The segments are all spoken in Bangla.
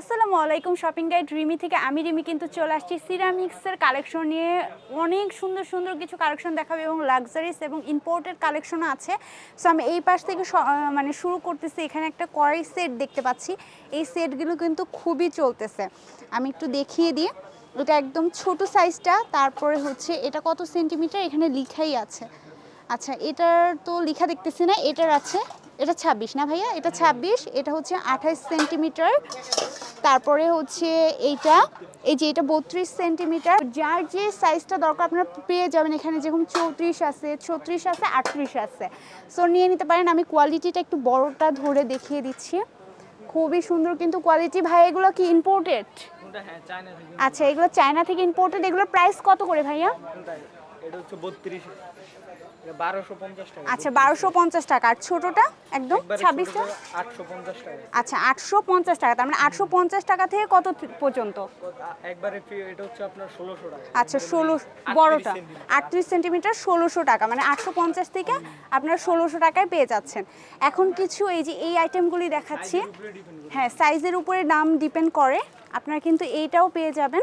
আসসালামু আলাইকুম শপিং গাইড রিমি থেকে। আমি রিমি কিন্তু চলে আসছি সিরামিক্সের কালেকশন নিয়ে। অনেক সুন্দর সুন্দর কিছু কালেকশন দেখাবে এবং লাক্সারিস এবং ইম্পোর্টেড কালেকশন আছে। সো আমি এই পাশ থেকে মানে শুরু করতেছি। এখানে একটা কড়াই সেট দেখতে পাচ্ছি। এই সেটগুলো কিন্তু খুবই চলতেছে। আমি একটু দেখিয়ে দিই। এটা একদম ছোট সাইজটা তারপরে হচ্ছে এটা কত সেন্টিমিটার এখানে লিখাই আছে। আচ্ছা এটার তো লেখা দেখতেছি না। এটার আছে এটা ছাব্বিশ না ভাইয়া? এটা ছাব্বিশ, এটা হচ্ছে আঠাইশ সেন্টিমিটার। তারপরে হচ্ছে এইটা, এই যে এটা বত্রিশ সেন্টিমিটার। যার যে সাইজটা দরকার, আপনারা পেয়ে যাবেন এখানে যেরকম চৌত্রিশ আছে, ছত্রিশ আছে, আটত্রিশ আছে। সো নিয়ে নিতে পারেন, আমি কোয়ালিটিটা একটু বড়টা ধরে দেখিয়ে দিচ্ছি। খুবই সুন্দর কিন্তু কোয়ালিটি ভাই এগুলো কি ইম্পোর্টেড হ্যাঁ আচ্ছা এগুলো চায়না থেকে ইম্পোর্টেড এগুলোর প্রাইস কত করে ভাইয়া? এটা হচ্ছে আচ্ছা বারোশো পঞ্চাশ টাকা। আর ছোটোটা একদম ছাব্বিশটা? আচ্ছা আটশো পঞ্চাশ টাকা। তার মানে আটশো পঞ্চাশ টাকা থেকে কত পর্যন্ত? একবারে এটা হচ্ছে আপনার ষোলোশো টাকা। আচ্ছা ষোলো বড়টা। আটত্রিশ সেন্টিমিটার ষোলোশো টাকা। মানে আটশো পঞ্চাশ থেকে আপনারা ষোলোশো টাকায় পেয়ে যাচ্ছেন। এখন কিছু এই যে এই আইটেমগুলি দেখাচ্ছি। হ্যাঁ সাইজের উপরে দাম ডিপেন্ড করে। আপনারা কিন্তু এইটাও পেয়ে যাবেন।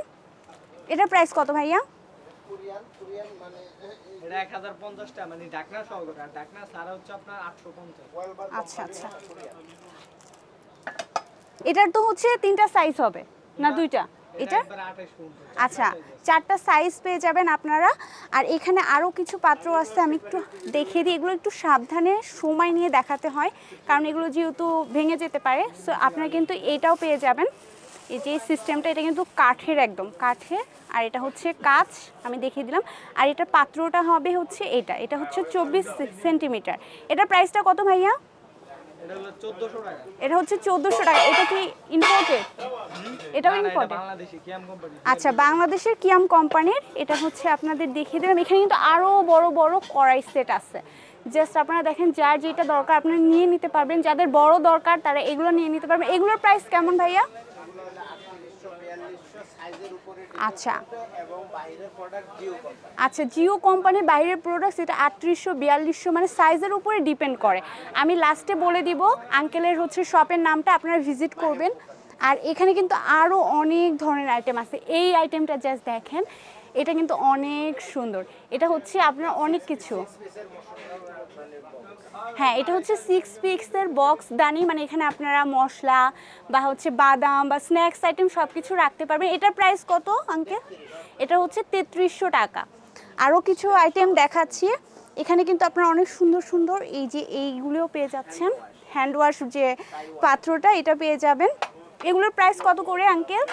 এটার প্রাইস কত ভাইয়া? মানে আচ্ছা আচ্ছা। এটার তো হচ্ছে তিনটা সাইজ হবে না দুইটা? এটা? আচ্ছা চারটা সাইজ পেয়ে যাবেন আপনারা। আর এখানে আরও কিছু পাত্র আছে আমি একটু দেখিয়ে দিই। এগুলো একটু সাবধানে সময় নিয়ে দেখাতে হয় কারণ এগুলো যেহেতু ভেঙে যেতে পারে সো আপনারা কিন্তু এইটাও পেয়ে যাবেন। এই যে সিস্টেমটা এটা কিন্তু কাঠের একদম কাঠের আর এটা হচ্ছে কাচ আমি দেখিয়ে দিলাম। আর এটা পাত্রটা হবে হচ্ছে এটা এটা হচ্ছে চব্বিশ সেন্টিমিটার। এটার প্রাইসটা কত ভাইয়া? এটা হচ্ছে চোদ্দোশো টাকা এটা কি ইম্পোর্টেড এটাও আচ্ছা বাংলাদেশের কিয়াম কোম্পানির এটা হচ্ছে আপনাদের দেখিয়ে দিলাম। এখানে কিন্তু আরও বড় বড় কড়াই সেট আছে। জাস্ট আপনারা দেখেন যার যেটা দরকার আপনারা নিয়ে নিতে পারবেন। যাদের বড় দরকার তারা এগুলো নিয়ে নিতে পারবেন। এগুলোর প্রাইস কেমন ভাইয়া? আচ্ছা। আচ্ছা জিও কোম্পানির বাইরের প্রোডাক্টস এটা আটত্রিশশো বিয়াল্লিশশো মানে সাইজের উপরে ডিপেন্ড করে। আমি লাস্টে বলে দিব আঙ্কেলের হচ্ছে শপের নামটা আপনারা ভিজিট করবেন। আর এখানে কিন্তু আরও অনেক ধরনের আইটেম আছে। এই আইটেমটা জাস্ট দেখেন, এটা কিন্তু অনেক সুন্দর। এটা হচ্ছে আপনার অনেক কিছু। হ্যাঁ এটা হচ্ছে সিক্স পিক্সের বক্স দানি মানে এখানে আপনারা মশলা বা হচ্ছে বাদাম বা স্ন্যাক্স আইটেম সব কিছু রাখতে পারবেন। এটার প্রাইস কত আঙ্কেল এটা হচ্ছে তেত্রিশশো টাকা। আরও কিছু আইটেম দেখাচ্ছি। এখানে কিন্তু আপনারা অনেক সুন্দর সুন্দর এই যে এইগুলোও পেয়ে যাচ্ছেন। হ্যান্ড ওয়াশ যে পাত্রটা, এটা পেয়ে যাবেন। এগুলোর প্রাইস কত করে আঙ্কেল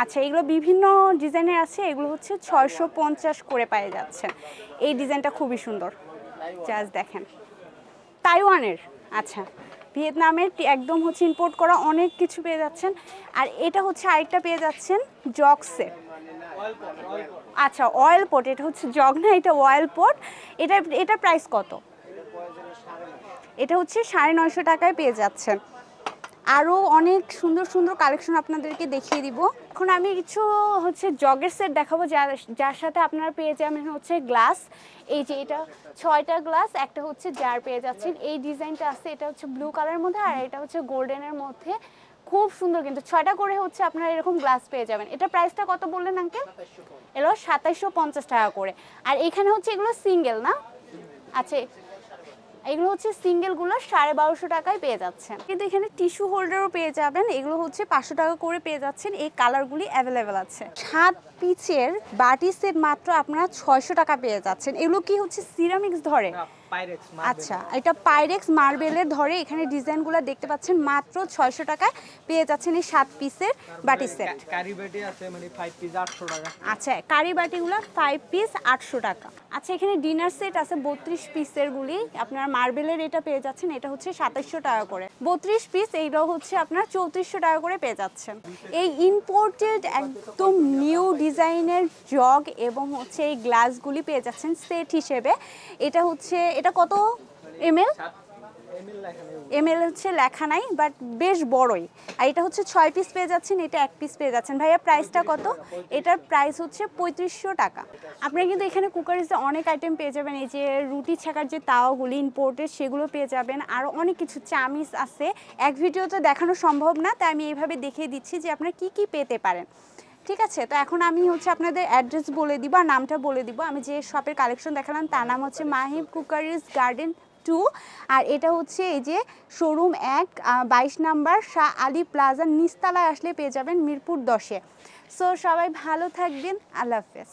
আচ্ছা এগুলো বিভিন্ন ডিজাইনের আছে, এগুলো হচ্ছে ছয়শো পঞ্চাশ করে পেয়ে যাচ্ছেন এই ডিজাইনটা খুবই সুন্দর। জাস্ট দেখেন। তাইওয়ানের। আচ্ছা ভিয়েতনামের একদম হচ্ছে ইম্পোর্ট করা অনেক কিছু পেয়ে যাচ্ছেন। আর এটা হচ্ছে আরেকটা পেয়ে যাচ্ছেন জগসে। আচ্ছা অয়েল পট এটা হচ্ছে জগ না, এটা অয়েল পট এটা এটা প্রাইস কত? এটা হচ্ছে সাড়ে নয়শো টাকায় পেয়ে যাচ্ছেন। আরও অনেক সুন্দর সুন্দর কালেকশন আপনাদেরকে দেখিয়ে দিব। এখন আমি কিছু হচ্ছে জগের সেট দেখাবো যার যার সাথে আপনারা পেয়ে যাবেন হচ্ছে গ্লাস এই যে এটা ছয়টা গ্লাস একটা হচ্ছে জার পেয়ে যাচ্ছেন। এই ডিজাইনটা আছে এটা হচ্ছে ব্লু কালারের মধ্যে আর এটা হচ্ছে গোল্ডেনের মধ্যে। খুব সুন্দর কিন্তু ছয়টা করে হচ্ছে আপনারা এরকম গ্লাস পেয়ে যাবেন। এটা প্রাইসটা কত বললেন আঙ্কেল এগুলো সাতাইশশো পঞ্চাশ টাকা করে। আর এখানে হচ্ছে এগুলো সিঙ্গেল না? আচ্ছা এগুলো হচ্ছে সিঙ্গেলগুলো সাড়ে বারোশো টাকায় পেয়ে যাচ্ছেন। কিন্তু এখানে টিস্যু হোল্ডারও পেয়ে যাবেন। এগুলো হচ্ছে পাঁচশো টাকা করে পেয়ে যাচ্ছেন। এই কালারগুলি অ্যাভেলেবেল আছে। সাত পিচের বাটি সেট মাত্র আপনারা ছয়শো টাকা পেয়ে যাচ্ছেন। এগুলো কি হচ্ছে সিরামিক্স ধরে? আচ্ছা এটা পাইরেক্স মার্বেলের ধরে এখানে ডিজাইনগুলো দেখতে পাচ্ছেন মাত্র ছয়শো টাকায়। পেয়ে যাচ্ছেন এই সাত পিসের বাটি সেট কারি বাটি আছে মানে ফাইভ পিস আটশো টাকা। আচ্ছা কারি বাটিগুলো ফাইভ পিস আটশো টাকা। আচ্ছা এখানে ডিনার সেট আছে বত্রিশ পিসের গুলি। আপনার মার্বেলের এটা পেয়ে যাচ্ছেন এটা হচ্ছে সাতাশশো টাকা করে। বত্রিশ পিস এইটাও হচ্ছে আপনার চৌত্রিশশো টাকা করে পেয়ে যাচ্ছেন। এই ইম্পোর্টেড একদম নিউ ডিজাইনের জগ এবং হচ্ছে এই গ্লাসগুলি পেয়ে যাচ্ছেন সেট হিসেবে। এটা হচ্ছে এটা কত? M L ML M L হচ্ছে লেখা নাই বাট বেশ বড়ই। আর এটা হচ্ছে ছয় পিস পেয়ে যাচ্ছেন, এটা এক পিস পেয়ে যাচ্ছেন। ভাইয়া প্রাইসটা কত? এটার প্রাইস হচ্ছে পঁয়ত্রিশশো টাকা। আপনারা কিন্তু এখানে কুকারিজে অনেক আইটেম পেয়ে যাবেন। এই যে রুটি ছাকার যে তাওয়াগুলি ইম্পোর্টেড সেগুলো পেয়ে যাবেন। আর অনেক কিছু চামিচ আছে। এক ভিডিওতে দেখানো সম্ভব না, তাই আমি এইভাবে দেখিয়ে দিচ্ছি যে আপনারা কি কি পেতে পারেন। ঠিক আছে? তো এখন আমি হচ্ছে আপনাদের অ্যাড্রেস বলে দিব আর নামটা বলে দিব। আমি যে শপের কালেকশন দেখালাম, তার নাম হচ্ছে মাহিব কুকারিজ গার্ডেন টু আর এটা হচ্ছে এই যে শোরুম এক বাইশ নাম্বার শাহ আলী প্লাজার নিস্তালায় আসলে পেয়ে যাবেন মিরপুর দশে। সো সবাই ভালো থাকবেন। আল্লাহ হাফেজ।